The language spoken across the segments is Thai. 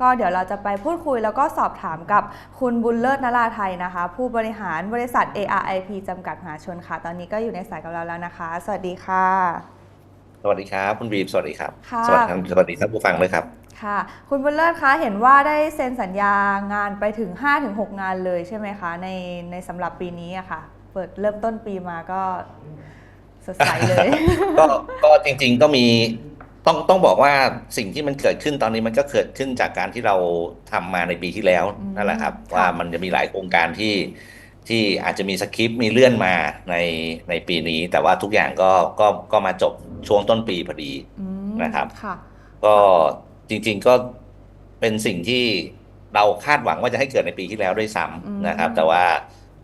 ก็เดี๋ยวเราจะไปพูดคุยแล้วก็สอบถามกับคุณบุญเลิศนราไทยนะคะ ผู้บริหารบริษัท ARIP จำกัดมหาชนค่ะ ตอนนี้ก็อยู่ในสายกับเราแล้วนะคะ สวัสดีค่ะ สวัสดีครับคุณบีมสวัสดีครับค่ะสวัสดีครับสวัสดีท่านผู้ฟังด้วยครับค่ะ คุณบุญเลิศคะเห็นว่าได้เซ็นสัญญางานไปถึง 5-6 งานเลยใช่ไหมคะในในสำหรับปีนี้อะค่ะเปิดเริ่มต้นปีมาก็สดใสเลย ก็ก็จริง ๆ ก็มี ต้องต้องบอกว่าสิ่งที่มันเกิดขึ้นตอนนี้มันก็เกิดขึ้นจากการที่เราทำมาในปีที่แล้วนั่นแหละครับ ว่ามันจะมีหลายโครงการที่ที่อาจจะมีสคริปต์มีเลื่อนมาในในปีนี้ แต่ว่าทุกอย่างก็ก็ก็มาจบช่วงต้นปีพอดีนะครับก็จริง ๆก็เป็นสิ่งที่เราคาดหวังว่าจะให้เกิดในปีที่แล้วด้วยซ้ำนะครับ แต่ว่า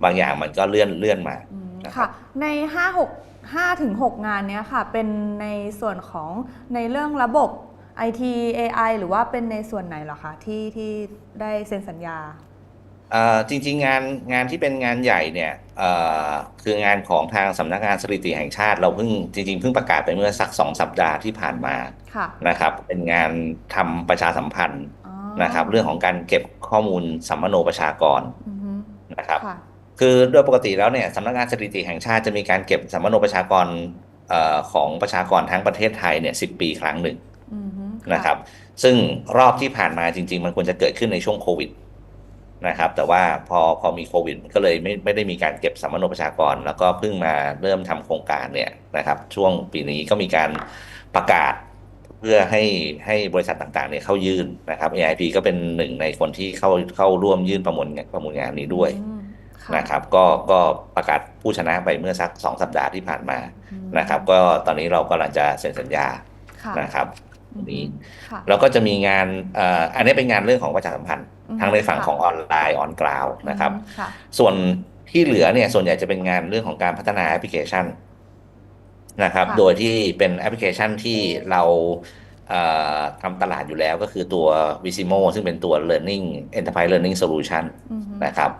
บางอย่างมันก็เลื่อนเลื่อนมาค่ะในห้าหก 5-6 งานเนี้ยค่ะ เป็นในส่วนของในเรื่องระบบ IT AI หรือว่าเป็นในส่วนไหนเหรอคะที่ที่ได้เซ็นสัญญาอ่อจริงๆงานงานที่เป็นงานใหญ่เนี่ยอ่อคืองานของทางสำนักงานสถิติแห่งชาติ เราเพิ่งจริงๆเพิ่งประกาศไปเมื่อสักสองสัปดาห์ที่ผ่านมาะนะครับ เป็นงานทำประชาสัมพันธ์นะครับ เรื่องของการเก็บข้อมูลสัมมโนประชากรนะครับ คือโดยปกติแล้วเนี่ยสำนักงานสถิติแห่งชาติจะมีการเก็บสัมมโนประชากรเอ่อของประชากรทั้งประเทศไทยเนี่ยสิปีครั้งหนึ่งอือฮึนะครับ ซึ่งรอบที่ผ่านมาจริง ๆ มันควรจะเกิดขึ้นในช่วงโควิดนะครับ แต่ว่าพอพอมีโควิดก็เลยไม่ไม่ได้มีการเก็บสัมมโนประชากร แล้วก็เพิ่งมาเริ่มทำโครงการเนี่ยนะครับ ช่วงปีนี้ก็มีการประกาศเพื่อให้ให้บริษัทต่างๆเนี่ยเข้ายื่นนะครับ AIP ก็เป็นหนึ่งในคนที่เข้าเข้าร่วมยื่นประมูลประมูลงานนี้ด้วยอืมค่ะ นะครับก็ก็ประกาศผู้ชนะไปเมื่อสักสองสัปดาห์ที่ผ่านมาอืมนะครับ ก็ตอนนี้เรากำลังจะเซ็นสัญญาค่ะนะครับตรงนี้ค่ะแล้วก็จะมีงานเอ่ออันนี้เป็นงานเรื่องของประชาสัมพันธ์อืมทั้งในฝั่งค่ะของออนไลน์ออนกราวนะครับอืมค่ะส่วนที่เหลือเนี่ยส่วนใหญ่จะเป็นงานเรื่องของการพัฒนาแอปพลิเคชันนะครับค่ะโดยที่เป็นแอปพลิเคชันที่เราเอ่อทำตลาดอยู่แล้วก็คือตัว Visimo ซึ่งเป็นตัว Learning Enterprise Learning Solution อือฮึนะครับ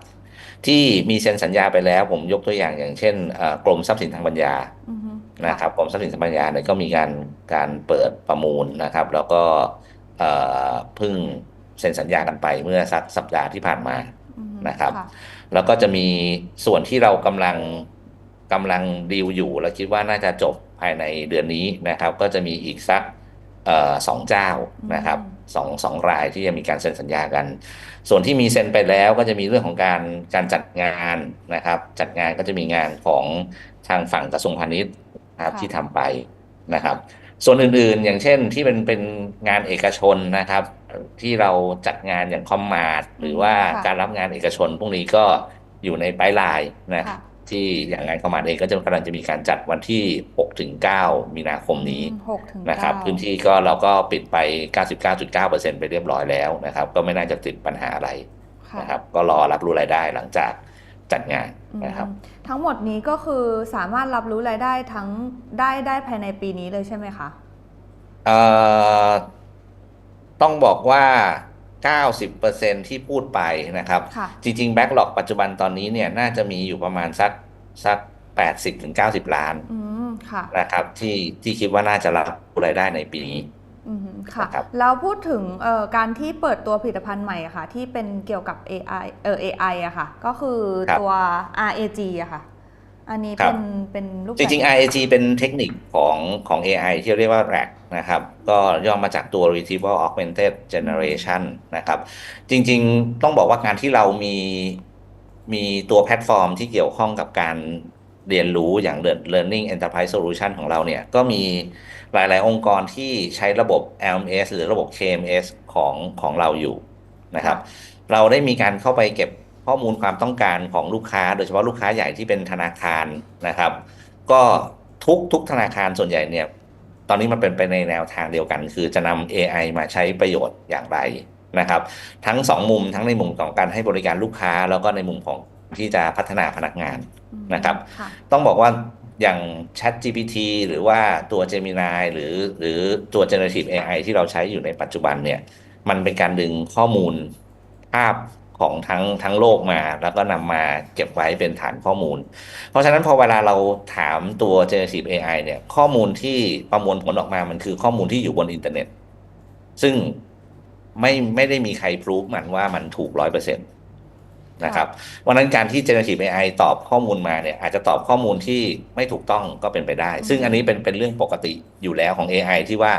ที่มีเซ็นสัญญาไปแล้ว ผมยกตัวอย่างอย่างเช่นเอ่อกรมทรัพย์สินทางปัญญาอือฮึนะครับกรมทรัพย์สินทางปัญญาเนี่ยก็มีการการเปิดประมูลนะครับ แล้วก็เอ่อเพิ่งเซ็นสัญญากันไปเมื่อสักสัปดาห์ที่ผ่านมาอือฮึนะครับค่ะแล้วก็จะมีส่วนที่เรากำลังกำลังดีลอยู่ และคิดว่าน่าจะจบภายในเดือนนี้นะครับ ก็จะมีอีกสักเอ่อสองเจ้านะครับ สองสองรายที่จะมีการเซ็นสัญญากัน ส่วนที่มีเซ็นไปแล้วก็จะมีเรื่องของการการจัดงานนะครับ จัดงานก็จะมีงานของทางฝั่งกระทรวงพาณิชย์นะครับค่ะที่ทำไปนะครับ ส่วนอื่นๆ อย่างเช่นที่เป็นเป็นงานเอกชนนะครับ ที่เราจัดงานอย่างคอมมาดหรือว่าค่ะการรับงานเอกชนพวกนี้ก็อยู่ในไพลายนะค่ะ ที่อย่างงานคอมมาดเองก็จะกำลังจะมีการจัดวันที่ 6 ถึง 9 มีนาคมนี้อืมหกถึงนะครับเก้าพื้นที่ก็เราก็ปิดไป 99.9%ไปเรียบร้อยแล้วนะครับ ก็ไม่น่าจะติดปัญหาอะไรค่ะนะครับ ก็รอรับรู้รายได้หลังจากจัดงานอืมนะครับ ทั้งหมดนี้ก็คือสามารถรับรู้รายได้ทั้งได้ได้ภายในปีนี้เลยใช่ไหมคะเอ่อต้องบอกว่า 90%ที่พูดไปนะครับค่ะจริงๆแบ็กหลอกปัจจุบันตอนนี้เนี่ยน่าจะมีอยู่ประมาณสักสัก 80-90 ล้านอืมค่ะนะครับที่ที่คิดว่าน่าจะรับรายได้ในปีนี้อืมค่ะนะครับแล้วพูดถึงเอ่อการที่เปิดตัวผลิตภัณฑ์ใหม่อะค่ะ ที่เป็นเกี่ยวกับ AI เอ่อ AI อะค่ะ ก็คือครับตัว RAG อะค่ะ อันนี้ครัเป็บนเป็นรูปจริงๆแบบ RAG เป็นเทคนิคของของ AI ที่เรียกว่า RAG นะครับ ก็ย่อมาจากตัว Retrieval Augmented Generation นะครับ จริงๆ ต้องบอกว่าการที่เรามีมีตัวแพลตฟอร์มที่เกี่ยวข้องกับการเรียนรู้อย่าง Learning Enterprise Solution ของเราเนี่ย ก็มีหลายๆ องค์กรที่ใช้ระบบ LMS หรือระบบ KMS ของของเราอยู่นะครับ เราได้มีการเข้าไปเก็บ ข้อมูลความต้องการของลูกค้า โดยเฉพาะลูกค้าใหญ่ที่เป็นธนาคารนะครับ ก็ทุกทุกธนาคารส่วนใหญ่เนี่ยตอนนี้มันเป็นไปในแนวทางเดียวกัน คือจะนำ AI มาใช้ประโยชน์อย่างไรนะครับ ทั้งสองมุมทั้งในมุมของการให้บริการลูกค้า แล้วก็ในมุมของที่จะพัฒนาพนักงานอืมนะครับค่ะต้องบอกว่าอย่าง Chat GPT หรือว่าตัว Gemini หรือหรือตัว Generative AI ที่เราใช้อยู่ในปัจจุบันเนี่ย มันเป็นการดึงข้อมูลภาพ ของทั้งทั้งโลกมา แล้วก็นำมาเก็บไว้เป็นฐานข้อมูล เพราะฉะนั้นพอเวลาเราถามตัว Generative AI เนี่ยข้อมูลที่ประมวลผลออกมามันคือข้อมูลที่อยู่บนอินเทอร์เน็ต ซึ่งไม่ไม่ได้มีใครพิสูจมันว่ามันถูกร้อยเปอร์เซ็นต์นะครับวันนั้นการที่ generative AI ตอบข้อมูลมาเนี่ยอาจจะตอบข้อมูลที่ไม่ถูกต้องก็เป็นไปได้ ซึ่งอันนี้เป็นเป็นเรื่องปกติอยู่แล้วของ AI ที่ว่า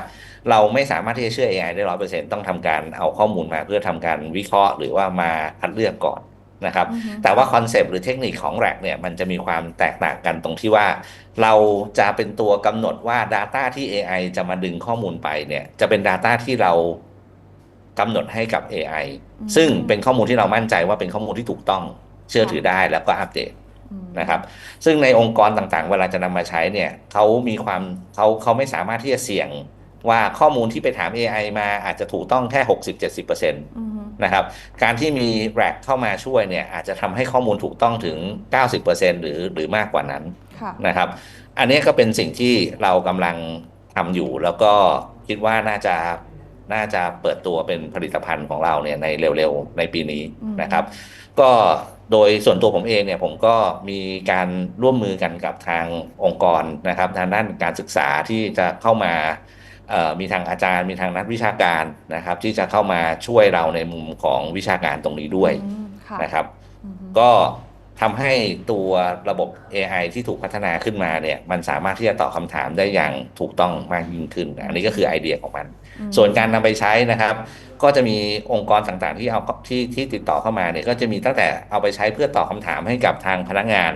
เราไม่สามารถที่จะเชื่อ AI ได้ร้อยเปอร์เซ็นต์ต้องทำการเอาข้อมูลมาเพื่อทำการวิเคราะห์ หรือว่ามาคัดเลือกก่อนนะครับอือฮึแต่ว่าคอนเซปต์หรือเทคนิคของ RAG เนี่ยมันจะมีความแตกต่างกันตรงที่ว่า เราจะเป็นตัวกำหนดว่า Data ที่ AI จะมาดึงข้อมูลไปเนี่ยจะเป็น Data ที่เรากำหนดให้กับ AI อืมซึ่งเป็นข้อมูลที่เรามั่นใจว่าเป็นข้อมูลที่ถูกต้องเชื่อถือได้แล้วก็อัปเดตอืมนะครับ ซึ่งในองค์กรต่างๆ เวลาจะนำมาใช้เนี่ยเขามีความเขาเขาไม่สามารถที่จะเสี่ยง ว่าข้อมูลที่ไปถาม AI มาอาจจะถูกต้องแค่ 60-70%อืมนะครับ การที่มี RAG เข้ามาช่วยเนี่ยอาจจะทำให้ข้อมูลถูกต้องถึง 90%หรือหรือมากกว่านั้นค่ะนะครับ อันนี้ก็เป็นสิ่งที่เรากำลังทำอยู่แล้วก็คิดว่าน่าจะน่าจะเปิดตัวเป็นผลิตภัณฑ์ของเราเนี่ยในเร็วๆ ในปีนี้อืมนะครับ ก็โดยส่วนตัวผมเองเนี่ยผมก็มีการร่วมมือกันกับทางองค์กรนะครับ ทางด้านการศึกษาที่จะเข้ามาเอ่อ มีทางอาจารย์มีทางนักวิชาการนะครับ ที่จะเข้ามาช่วยเราในมุมของวิชาการตรงนี้ด้วยอืมค่ะนะครับอืมก็ทำให้ตัวระบบ AI ที่ถูกพัฒนาขึ้นมาเนี่ย มันสามารถที่จะตอบคำถามได้อย่างถูกต้องมากยิ่งขึ้น อันนี้ก็คือไอเดียของมันอืมส่วนการนำไปใช้นะครับ ก็จะมีองค์กรต่างๆที่เอาที่ที่ติดต่อเข้ามาเนี่ย ก็จะมีตั้งแต่เอาไปใช้เพื่อตอบคำถามให้กับทางพนักงาน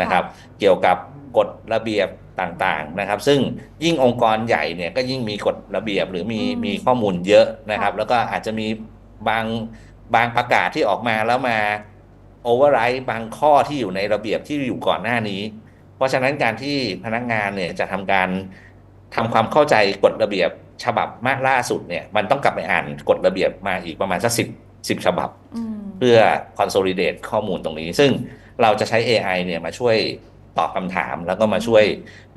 นะครับ เกี่ยวกับกฎระเบียบ ต่างๆนะครับ ซึ่งยิ่งองค์กรใหญ่เนี่ยก็ยิ่งมีกฎระเบียบหรือมีอืมมีข้อมูลเยอะนะครับค่ะแล้วก็อาจจะมีบางบางประกาศที่ออกมาแล้วมาโอเวอร์ไรต์บางข้อที่อยู่ในระเบียบที่อยู่ก่อนหน้านี้ เพราะฉะนั้นการที่พนักงานเนี่ยจะทำการทำความเข้าใจกฎระเบียบฉบับมากล่าสุดเนี่ยมันต้องกลับไปอ่านกฎระเบียบมาอีกประมาณสักสิบสิบฉบับอืมเพื่อ consolidate ข้อมูลตรงนี้ ซึ่งเราจะใช้ AI เนี่ยมาช่วย ตอบคำถาม แล้วก็มาช่วย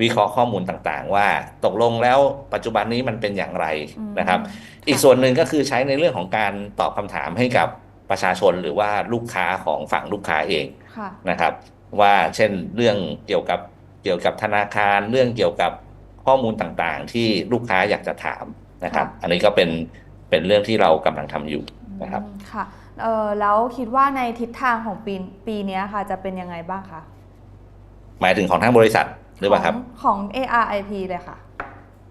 วิเคราะห์ข้อมูลต่างๆ ว่าตกลงแล้วปัจจุบันนี้มันเป็นอย่างไรอืมนะครับะอีกส่วนหนึ่งก็คือใช้ในเรื่องของการตอบคำถามให้กับประชาชนหรือว่าลูกค้าของฝั่งลูกค้าเองค่ะนะครับ ว่าเช่นเรื่องเกี่ยวกับเกี่ยวกับธนาคาร เรื่องเกี่ยวกับข้อมูลต่างๆ ที่ลูกค้าอยากจะถามนะครับค่ะอันนี้ก็เป็นเป็นเรื่องที่เรากำลังทำอยู่นะครับอืมค่ะเออแล้วคิดว่าในทิศทางของปีปีเนี้ยค่ะจะเป็นยังไงบ้างคะ หมายถึงของทางบริษัทหรือเปล่าครับของของ ARIP เลยค่ะ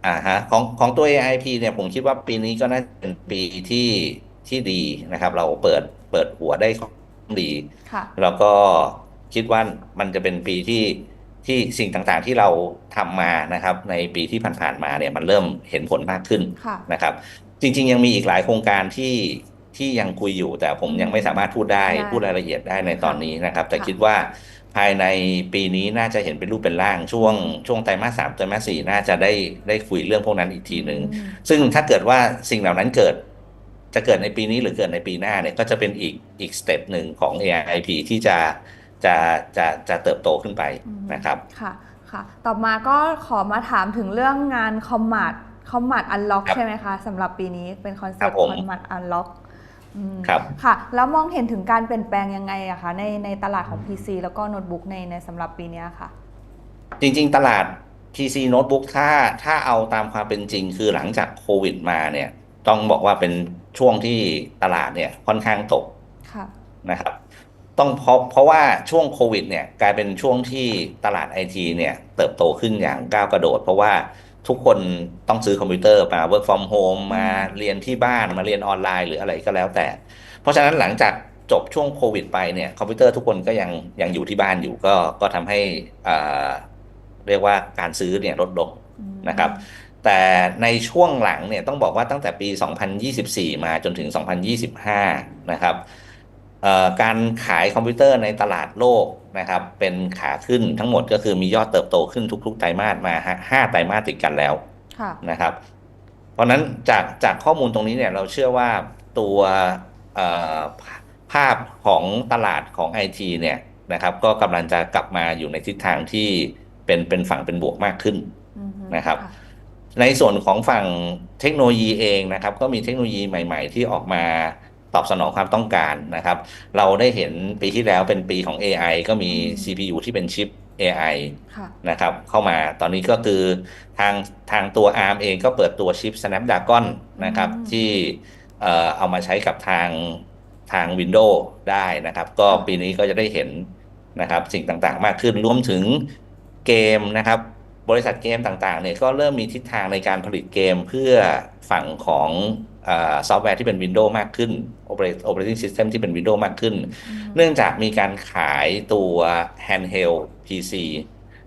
อ่าฮะของของตัว AIP เนี่ยผมคิดว่าปีนี้ก็น่าจะเป็นปีที่ที่ดีนะครับ เราเปิดเปิดหัวได้ค่อนข้างดีค่ะแล้วก็คิดว่ามันจะเป็นปีที่ที่สิ่งต่างๆที่เราทำมานะครับ ในปีที่ผ่านๆมาเนี่ยมันเริ่มเห็นผลมากขึ้นค่ะนะครับ จริง ๆ ยังมีอีกหลายโครงการที่ที่ยังคุยอยู่ แต่ผมยังไม่สามารถพูดได้ได้พูดรายละเอียดได้ในตอนนี้นะครับ แต่ค่ะคิดว่า ภายในปีนี้น่าจะเห็นเป็นรูปเป็นร่างช่วงช่วงไตรมาสสามไตรมาสสี่น่าจะได้ได้คุยเรื่องพวกนั้นอีกทีหนึ่งอืมซึ่งถ้าเกิดว่าสิ่งเหล่านั้นเกิด จะเกิดในปีนี้หรือเกิดในปีหน้าเนี่ยก็จะเป็นอีกอีกสเต็ปหนึ่งของ AIP ที่จะจะจะจะเติบโตขึ้นไปอืมนะครับค่ะค่ะ ต่อมาก็ขอมาถามถึงเรื่องงานคอมมาดคอมมาดอันล็อกครับใช่ไหมคะสำหรับปีนี้เป็นคอนเซ็ครัปบต์ผมคอมมาดอันล็อก ครับ ค่ะ แล้วมองเห็นถึงการเปลี่ยนแปลงยังไงอะคะในในตลาดของ PC แล้วก็โน้ตบุ๊กในในสำหรับปีเนี้ยค่ะ จริง ๆ ตลาด PC Notebook ถ้าถ้าเอาตามความเป็นจริง คือหลังจากโควิดมาเนี่ย ต้องบอกว่าเป็นช่วงที่ตลาดเนี่ยค่อนข้างตกค่ะนะครับ ต้องเพราะเพราะว่าช่วงโควิดเนี่ยกลายเป็นช่วงที่ตลาดไอทีเนี่ยเติบโตขึ้นอย่างก้าวกระโดด เพราะว่า ทุกคนต้องซื้อคอมพิวเตอร์มา work from home มาเรียนที่บ้านมาเรียนออนไลน์หรืออะไรก็แล้วแต่ เพราะฉะนั้นหลังจากจบช่วงโควิดไปเนี่ยคอมพิวเตอร์ทุกคนก็ยังยังอยู่ที่บ้านอยู่ก็ก็ทำให้อ่าเรียกว่าการซื้อเนี่ยลดลงอืมนะครับ แต่ในช่วงหลังเนี่ยต้องบอกว่าตั้งแต่ปี 2024 มาจนถึง 2025 นะครับเอ่อ การขายคอมพิวเตอร์ในตลาดโลกนะครับ เป็นขาขึ้นทั้งหมดก็คือมียอดเติบโตขึ้นทุก ๆ ไตรมาสมาห้าไตรมาสติดกันแล้วค่ะนะครับ เพราะฉะนั้นจากจากข้อมูลตรงนี้เนี่ยเราเชื่อว่าตัวเอ่อภาพของตลาดของไอทีเนี่ยนะครับ ก็กำลังจะกลับมาอยู่ในทิศทางที่เป็นเป็นฝั่งเป็นบวกมากขึ้นอือฮึนะครับะในส่วนของฝั่งเทคโนโลยีเองนะครับ ก็มีเทคโนโลยีใหม่ ๆ ที่ออกมา ตอบสนองความต้องการนะครับ เราได้เห็นปีที่แล้วเป็นปีของ AI ก็มีอืม CPU ที่เป็นชิป AI ค่ะนะครับเข้ามาตอนนี้ก็คือทางทางตัว ARM เองก็เปิดตัวชิป Snapdragon นะครับอืมที่เอ่อเอามาใช้กับทางทาง Windows ได้นะครับ ก็ค่ะปีนี้ก็จะได้เห็นนะครับสิ่งต่างๆมากขึ้นรวมถึงเกมนะครับ บริษัทเกมต่างๆเนี่ยก็เริ่มมีทิศทางในการผลิตเกมเพื่อฝั่งของซอฟต์แวร์ที่เป็น Windows มากขึ้น Operate- Operating System ที่เป็น Windows มากขึ้นอืมเนื่องจากมีการขายตัว handheld PC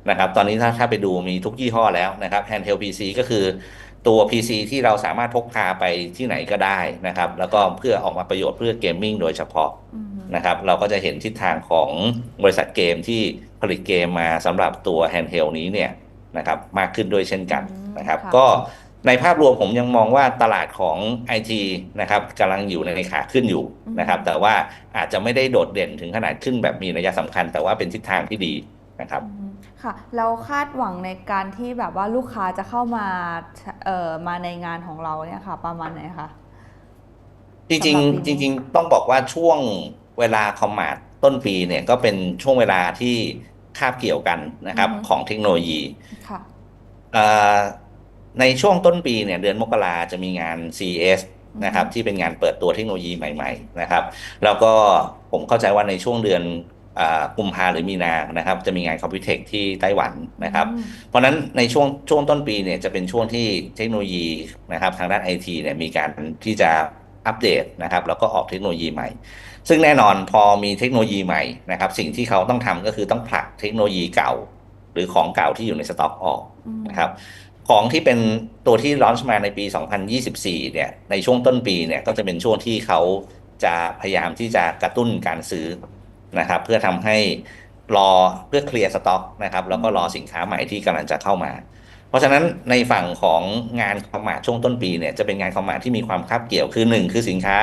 นะครับตอนนี้ถ้าถ้าไปดูมีทุกยี่ห้อแล้วนะครับ handheld PC ก็คือตัว PC ที่เราสามารถพกพาไปที่ไหนก็ได้นะครับ แล้วก็เพื่อออกมาประโยชน์เพื่อเกมมิ่งโดยเฉพาะอืมนะครับ เราก็จะเห็นทิศทางของบริษัทเกมที่ผลิตเกมมาสำหรับตัว handheld นี้เนี่ย นะครับมากขึ้นด้วยเช่นกันอืมนะครับค่ะก็ในภาพรวมผมยังมองว่าตลาดของ IT นะครับกำลังอยู่ในขาขึ้นอยู่นะครับแต่ว่าอาจจะไม่ได้โดดเด่นถึงขนาดขึ้นแบบมีนัยสำคัญ แต่ว่าเป็นทิศทางที่ดีนะครับอืมค่ะแล้วคาดหวังในการที่แบบว่าลูกค้าจะเข้ามาเอ่อมาในงานของเราเนี่ยค่ะ ประมาณไหนคะจริงสำหรับปีๆนี้จริง ๆ ต้องบอกว่าช่วงเวลาคอมมาดต้นปีเนี่ยก็เป็นช่วงเวลาที่ คาบเกี่ยวกันนะครับของเทคโนโลยีค่ะเอ่อในช่วงต้นปีเนี่ยเดือนมกราจะมีงาน CES นะครับอืมที่เป็นงานเปิดตัวเทคโนโลยีใหม่ๆนะครับ แล้วก็ผมเข้าใจว่าในช่วงเดือนอ่ากุมภาหรือมีนานะครับ จะมีงานคอมพิวเทคที่ไต้หวันนะครับอืมเพราะฉะนั้นในช่วงช่วงต้นปีเนี่ยจะเป็นช่วงที่เทคโนโลยีนะครับ ทางด้านไอทีเนี่ยมีการที่จะ อัปเดตนะครับแล้วก็ออกเทคโนโลยีใหม่ ซึ่งแน่นอนพอมีเทคโนโลยีใหม่นะครับ สิ่งที่เขาต้องทำก็คือต้องผลักเทคโนโลยีเก่า หรือของเก่าที่อยู่ในสต็อกออกอืมนะครับของที่เป็นตัวที่ลอนช์มาในปี 2024 เนี่ย ในช่วงต้นปีเนี่ยก็จะเป็นช่วงที่เขาจะพยายามที่จะกระตุ้นการซื้อนะครับ เพื่อทำให้รอเพื่อเคลียร์สต็อกนะครับ แล้วก็รอสินค้าใหม่ที่กำลังจะเข้ามา เพราะฉะนั้นในฝั่งของงานคอมมาช่วงต้นปีเนี่ยจะเป็นงานคอมมาที่มีความคาบเกี่ยวคือหนึ่งคือสินค้า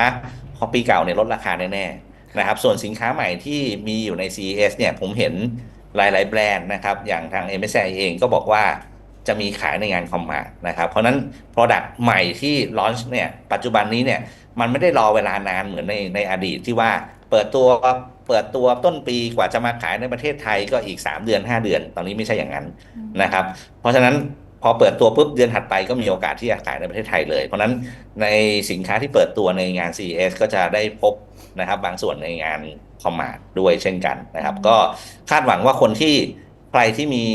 ขอปีเก่าเนี่ยลดราคาแน่ๆนะครับส่วนสินค้าใหม่ที่มีอยู่ใน CES เนี่ยผมเห็นหลาย ๆ แบรนด์นะครับอย่างทาง MSI เองก็บอกว่าจะมีขายในงานคอมมานะครับ เพราะฉะนั้น Product ใหม่ที่ลอนช์เนี่ยปัจจุบันนี้เนี่ยมันไม่ได้รอเวลานานเหมือนในในอดีตที่ว่าเปิดตัว เปิดตัวต้นปีกว่าจะมาขายในประเทศไทยก็อีก 3 เดือน 5 เดือน ตอนนี้ไม่ใช่อย่างนั้นอืมนะครับ เพราะฉะนั้นพอเปิดตัวปุ๊บเดือนถัดไปก็มีโอกาสที่จะขายในประเทศไทยเลย เพราะฉะนั้นในสินค้าที่เปิดตัวในงาน CES ก็จะได้พบนะครับบางส่วนในงานคอมมาร์ทด้วยเช่นกันนะครับอืมก็คาดหวังว่าคนที่ใครที่มี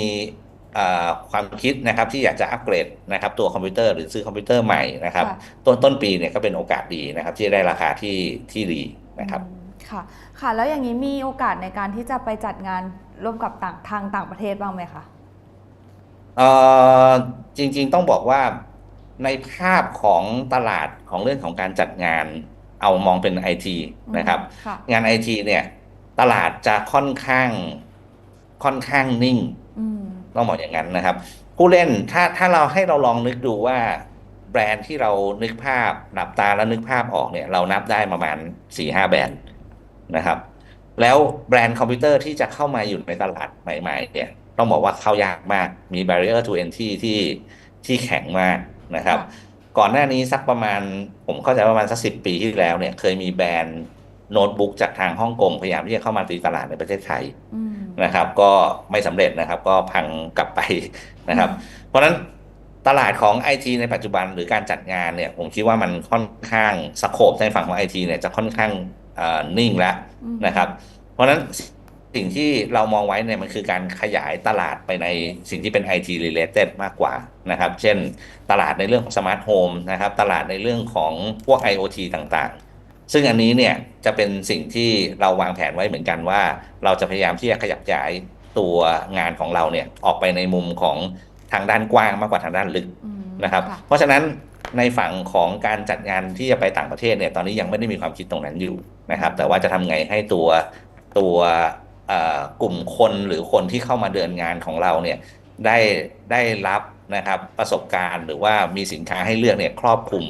เอ่อความคิดนะครับที่อยากจะอัปเกรดนะครับตัวคอมพิวเตอร์หรือซื้อคอมพิวเตอร์ใหม่นะครับค่ะต้นต้นปีเนี่ยก็เป็นโอกาสดีนะครับที่จะได้ราคาที่ที่ดีนะครับอืม ค่ะ ค่ะ แล้วอย่างนี้มีโอกาสในการที่จะไปจัดงานร่วมกับต่างทางต่างประเทศบ้างไหมคะเอ่อจริง ๆต้องบอกว่าในภาพของตลาดของเรื่องของการจัดงาน เอามองเป็นไอทีนะครับ ค่ะ งานไอทีเนี่ยตลาดจะค่อนข้างค่อนข้างนิ่ง อืม ต้องบอกอย่างนั้นนะครับ ผู้เล่นถ้าถ้าเราให้เราลองนึกดูว่า แบรนด์ที่เรานึกภาพหลับตาแล้วนึกภาพออกเนี่ย เรานับได้ประมาณสี่ห้าแบรนด์ นะครับ แล้วแบรนด์คอมพิวเตอร์ที่จะเข้ามาอยู่ในตลาดใหม่ ๆ เนี่ย ต้องบอกว่าเข้ายากมากมี barrier to entry ที่ที่แข็งมากนะครับค่ะก่อนหน้านี้สักประมาณ ผมเข้าใจประมาณสักสิบปีที่แล้วเนี่ย เคยมีแบรนด์โน้ตบุ๊กจากทางฮ่องกงพยายามที่จะเข้ามาตีตลาดในประเทศไทยอืมนะครับ ก็ไม่สำเร็จนะครับ ก็พังกลับไปนะครับ เพราะฉะนั้นตลาดของ IT ในปัจจุบันหรือการจัดงานเนี่ย ผมคิดว่ามันค่อนข้างสโคปในฝั่งของ IT เนี่ยจะค่อนข้างเอ่อ นิ่งแล้วอืมนะครับ เพราะฉะนั้นสิ่งที่เรามองไว้เนี่ยมันคือการขยายตลาดไปในสิ่งที่เป็น IT related มากกว่านะครับ เช่นตลาดในเรื่องของสมาร์ทโฮมนะครับ ตลาดในเรื่องของพวก IoT ต่างๆ ซึ่งอันนี้เนี่ยจะเป็นสิ่งที่เราวางแผนไว้เหมือนกันว่า เราจะพยายามที่จะขยับขยายตัวงานของเราเนี่ยออกไปในมุมของทางด้านกว้างมากกว่าทางด้านลึกอืมนะครับค่ะเพราะฉะนั้น ในฝั่งของการจัดงานที่จะไปต่างประเทศเนี่ยตอนนี้ยังไม่ได้มีความคิดตรงนั้นอยู่นะครับ แต่ว่าจะทำไงให้ตัวตัวกลุ่มคนหรือคนที่เข้ามาเดินงานของเราเนี่ยได้ได้รับนะครับประสบการณ์หรือว่ามีสินค้าให้เลือกเนี่ยครอบคลุม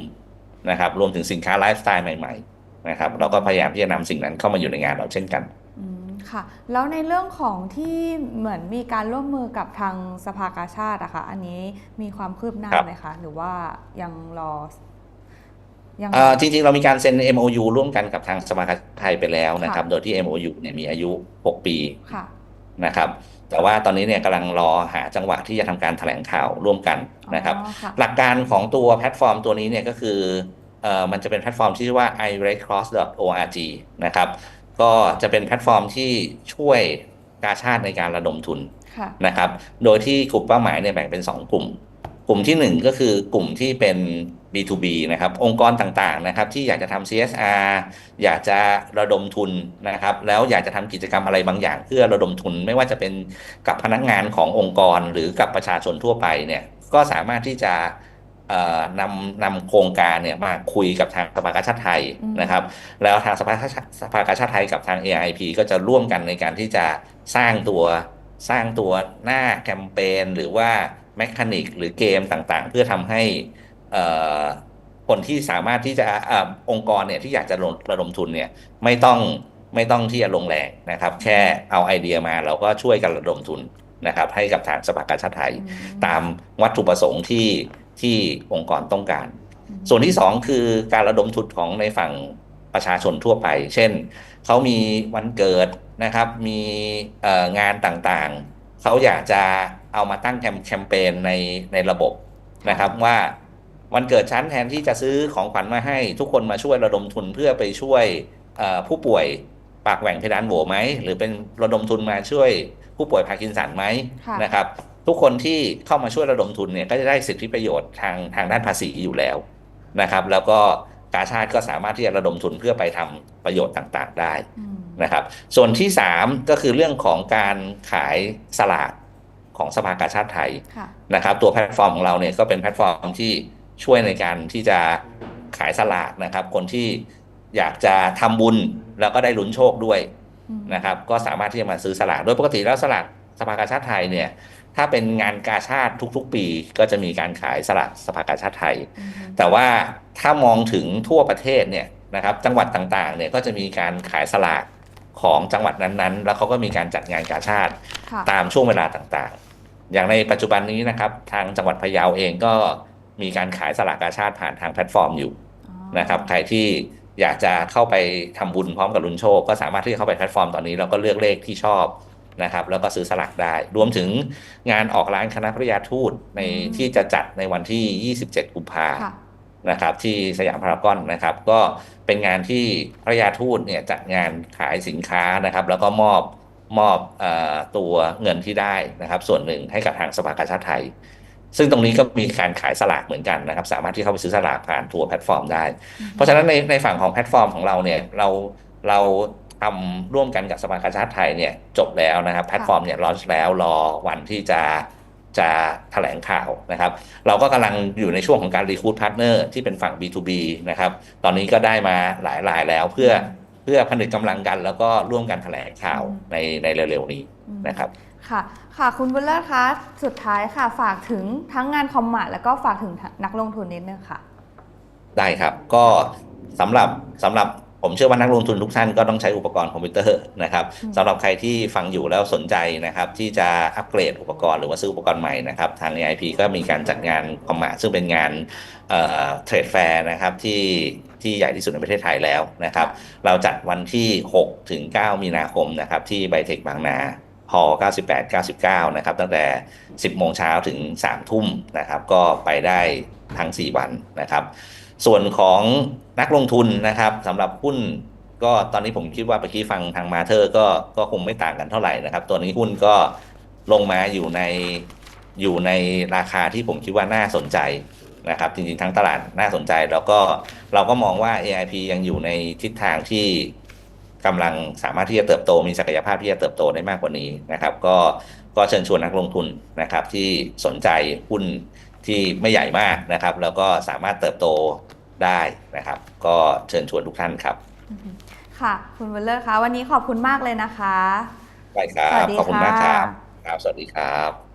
นะครับรวมถึงสินค้าไลฟ์สไตล์ใหม่ๆนะครับเราก็พยายามที่จะนำสิ่งนั้นเข้ามาอยู่ในงานเราเช่นกัน ค่ะ แล้วในเรื่องของที่เหมือนมีการร่วมมือกับทางสภากาชาติอะค่ะ อันนี้มีความคืบหน้าครับไหมคะ หรือว่ายังรอยังเอ่อจริงๆ เรามีการเซ็น MOU ร่วมกันกับทางสมาคมไทยไปแล้วนะครับค่ะโดยที่ MOU เนี่ยมีอายุ 6 ปีค่ะนะครับ แต่ว่าตอนนี้เนี่ยกำลังรอหาจังหวะที่จะทำการแถลงข่าวร่วมกันนะครับอ๋อค่ะหลักการของตัวแพลตฟอร์มตัวนี้เนี่ยก็คือเอ่อมันจะเป็นแพลตฟอร์มที่ชื่อว่า iredcross.org นะครับ ก็จะเป็นแพลตฟอร์มที่ช่วยกาชาติในการระดมทุนค่ะนะครับ โดยที่กลุ่มเป้าหมายเนี่ยแบ่งเป็น 2 กลุ่ม กลุ่มทีหนึ่1 ก็คือกลุ่มที่เป็น B2B นะครับ องค์กรต่างๆนะครับ ที่อยากจะทำ CSR อยากจะระดมทุนนะครับ แล้วอยากจะทำกิจกรรมอะไรบางอย่าง เพื่อระดมทุนไม่ว่าจะเป็นกับพนักงานขององค์กรหรือกับประชาชนทั่วไปเนี่ยก็สามารถที่จะเอ่อ นำนำโครงการเนี่ยมาคุยกับทางสภากาชาติไทยอืมนะครับ แล้วทางสภากาชาสภากาชาติไทยกับทาง AIP ก็จะร่วมกันในการที่จะสร้างตัวสร้างตัวหน้าแคมเปญหรือว่าแมคานิกหรือเกมต่างๆ เพื่อทำให้เอ่อคนที่สามารถที่จะเออองค์กรเนี่ยที่อยากจะลงระดมทุนเนี่ยไม่ต้องไม่ต้องที่จะลงแรงนะครับ แค่เอาไอเดียมาเราก็ช่วยกันระดมทุนนะครับให้กับทางสภากาชาติไทยอืมตามวัตถุประสงค์ที่ ที่องค์กรต้องการ ส่วนที่สองคือการระดมทุนของในฝั่งประชาชนทั่วไป เช่น เขามีวันเกิดนะครับ มีงานต่างๆ เขาอยากจะเอามาตั้งแคมเปญในในระบบนะครับว่าวันเกิดฉันแทนที่จะซื้อของขวัญมาให้ ทุกคนมาช่วยระดมทุนเพื่อไปช่วยผู้ป่วยปากแหว่งเพดานโหวไหมหรือเป็นระดมทุนมาช่วยผู้ป่วยพาร์กินสันไหมนะครับ ทุกคนที่เข้ามาช่วยระดมทุนเนี่ยก็จะได้สิทธิประโยชน์ทางทางด้านภาษีอยู่แล้วนะครับ แล้วก็กาชาติก็สามารถที่จะระดมทุนเพื่อไปทำประโยชน์ต่างๆได้อืมนะครับ ส่วนที่ 3 ก็คือเรื่องของการขายสลากของสภากาชาติไทยค่ะนะครับ ตัวแพลตฟอร์มของเราเนี่ยก็เป็นแพลตฟอร์มที่ช่วยในการที่จะขายสลากนะครับ คนที่อยากจะทำบุญแล้วก็ได้ลุ้นโชคด้วยอืมนะครับ ก็สามารถที่จะมาซื้อสลากโดยปกติแล้วสลากสภากาชาติไทยเนี่ย ถ้าเป็นงานกาชาติทุกๆ ปีก็จะมีการขายสลากสภากาชาติไทยอืมแต่ว่าถ้ามองถึงทั่วประเทศเนี่ยนะครับจังหวัดต่างๆเนี่ยก็จะมีการขายสลากของจังหวัดนั้นๆ แล้วเขาก็มีการจัดงานกาชาติค่ะตามช่วงเวลาต่างๆ อย่างในปัจจุบันนี้นะครับ ทางจังหวัดพะเยาเองก็มีการขายสลากกาชาติผ่านทางแพลตฟอร์มอยู่อ๋อนะครับใครที่อยากจะเข้าไปทำบุญพร้อมกับลุ้นโชค ก็สามารถที่จะเข้าไปแพลตฟอร์มตอนนี้แล้วก็เลือกเลขที่ชอบ นะครับ แล้วก็ซื้อสลากได้ รวมถึงงานออกร้านคณะพระยาทูตในที่จะจัดในวันที่ 27 กุมภาค่ะนะครับ ที่สยามพารากอนนะครับ ก็เป็นงานที่พระยาทูตเนี่ยจัดงานขายสินค้านะครับ แล้วก็มอบมอบเอ่อตัวเงินที่ได้นะครับ ส่วนหนึ่งให้กับทางสภากาชาติไทย ซึ่งตรงนี้ก็มีการขายสลากเหมือนกันนะครับ สามารถที่เข้าไปซื้อสลากผ่านตัวแพลตฟอร์มได้ เพราะฉะนั้นในในฝั่งของแพลตฟอร์มของเราเนี่ยเราเรา ทำร่วมกันกับสภากาชาติไทยเนี่ยจบแล้วนะครับแพลตฟอร์มเนี่ยลอนช์แล้วรอวันที่จะจะแถลงข่าวนะครับ เราก็กำลังอยู่ในช่วงของการรีคูดพาร์ทเนอร์ที่เป็นฝั่ง B2B นะครับ ตอนนี้ก็ได้มาหลายรายแล้วเพื่อเพื่อผนึกกำลังกัน แล้วก็ร่วมกันแถลงข่าวอืมในในเร็วๆนี้อืมนะครับค่ะค่ะคุณบุญเลิศคะสุดท้ายค่ะฝากถึงทั้งงานคอมมาแล้วก็ฝากถึงนักลงทุนนิดนึงค่ะ ได้ครับก็สำหรับสำหรับ ผมเชื่อว่านักลงทุนทุกท่านก็ต้องใช้อุปกรณ์คอมพิวเตอร์นะครับอืมสำหรับใครที่ฟังอยู่แล้วสนใจนะครับ ที่จะอัปเกรดอุปกรณ์หรือว่าซื้ออุปกรณ์ใหม่นะครับทาง AIP ก็มีการจัดงานคอมมาซึ่งเป็นงานเทรดแฟร์นะครับที่ที่ใหญ่ที่สุดในประเทศไทยแล้วนะครับ เราจัดวันที่ 6 ถึง 9 มีนาคมนะครับที่ไบเทคบางนาฮอ98 99 นะครับ ตั้งแต่ 10 โมงเช้าถึง 3 ทุ่มนะครับ ก็ไปได้ทั้ง 4 วันนะครับ ส่วนของ นักลงทุนนะครับสำหรับหุ้นก็ตอนนี้ผมคิดว่าเมื่อกี้ฟังทางมาเธอร์ก็ก็คงไม่ต่างกันเท่าไหร่นะครับ ตัวนี้หุ้นก็ลงมาอยู่ในอยู่ในราคาที่ผมคิดว่าน่าสนใจนะครับจริงๆทั้งตลาดน่าสนใจแล้วก็เราก็มองว่า AIP ยังอยู่ในทิศทางที่กำลังสามารถที่จะเติบโตมีศักยภาพที่จะเติบโตได้มากกว่านี้นะครับ ก็ก็เชิญชวนนักลงทุนนะครับ ที่สนใจหุ้นที่ไม่ใหญ่มากนะครับ แล้วก็สามารถเติบโต ได้นะครับ ก็เชิญชวนทุกท่านครับ ค่ะ คุณบุญเลิศคะวันนี้ขอบคุณมากเลยนะคะได้ครัสวับสดีขอบคุณมากครับค่ะครับ สวัสดีครับ